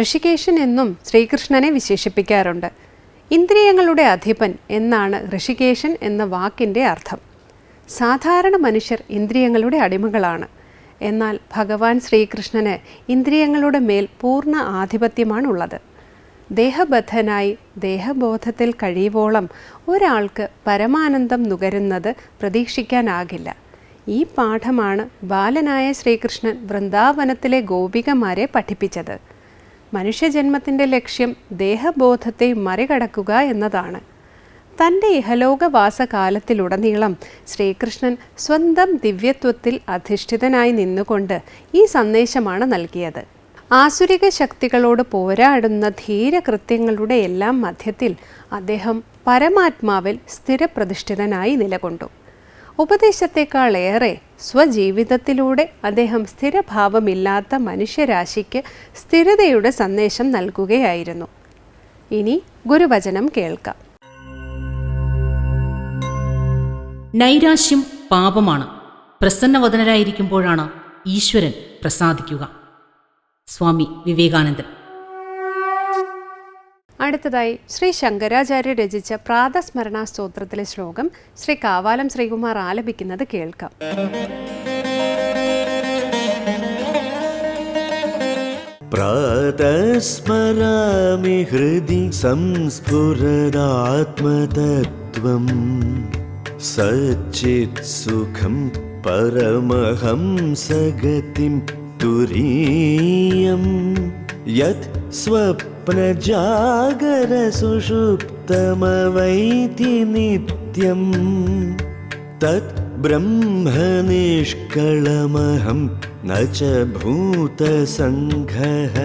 ഋഷികേശൻ എന്നും ശ്രീകൃഷ്ണനെ വിശേഷിപ്പിക്കാറുണ്ട്. ഇന്ദ്രിയങ്ങളുടെ അധിപൻ എന്നാണ് ഋഷികേശൻ എന്ന വാക്കിന്റെ അർത്ഥം. സാധാരണ മനുഷ്യർ ഇന്ദ്രിയങ്ങളുടെ അടിമകളാണ്. എന്നാൽ ഭഗവാൻ ശ്രീകൃഷ്ണന് ഇന്ദ്രിയങ്ങളുടെ മേൽ പൂർണ ആധിപത്യമാണുള്ളത്. ദേഹബദ്ധനായി ദേഹബോധത്തിൽ കഴിയുവോളം ഒരാൾക്ക് പരമാനന്ദം നുകരുന്നത് പ്രതീക്ഷിക്കാനാകില്ല. ഈ പാഠമാണ് ബാലനായ ശ്രീകൃഷ്ണൻ വൃന്ദാവനത്തിലെ ഗോപികമാരെ പഠിപ്പിച്ചത്. മനുഷ്യജന്മത്തിന്റെ ലക്ഷ്യം ദേഹബോധത്തെ മറികടക്കുക എന്നതാണ്. തന്റെ ഇഹലോകവാസകാലത്തിലുടനീളം ശ്രീകൃഷ്ണൻ സ്വന്തം ദിവ്യത്വത്തിൽ അധിഷ്ഠിതനായി നിന്നുകൊണ്ട് ഈ സന്ദേശമാണ് നൽകിയത്. ആസുരിക ശക്തികളോട് പോരാടുന്ന ധീരകൃത്യങ്ങളുടെ എല്ലാം മധ്യത്തിൽ അദ്ദേഹം പരമാത്മാവിൽ സ്ഥിരപ്രതിഷ്ഠിതനായി നിലകൊണ്ടു. ഉപദേശത്തെക്കാളേറെ സ്വജീവിതത്തിലൂടെ അദ്ദേഹം സ്ഥിരഭാവമില്ലാത്ത മനുഷ്യരാശിക്ക് സ്ഥിരതയുടെ സന്ദേശം നൽകുകയായിരുന്നു. ഇനി ഗുരുവചനം കേൾക്കാം. നൈരാശ്യം പാപമാണ്. പ്രസന്നവദനരായിരിക്കുമ്പോഴാണ് ഈശ്വരൻ പ്രസാദിക്കുക. സ്വാമി വിവേകാനന്ദൻ. അടുത്തതായി ശ്രീ ശങ്കരാചാര്യ രചിച്ച പ്രാതസ്മരണ സ്തോത്രത്തിലെ ശ്ലോകം ശ്രീ കാവാലം ശ്രീകുമാർ ആലപിക്കുന്നത് കേൾക്കാം. പ്രാതസ്മരാമി ഹൃദി സംസ്ഫുരദാത്മതത്വം സച്ചിത് സുഖം പരമഹം സഗതിം തുരീയം. യത് സ്വപ്ന स्वप्नजागरसुषुप्तमवैति नित्यम् तत् ब्रह्मनिष्कळमहं न च भूतसङ्घः।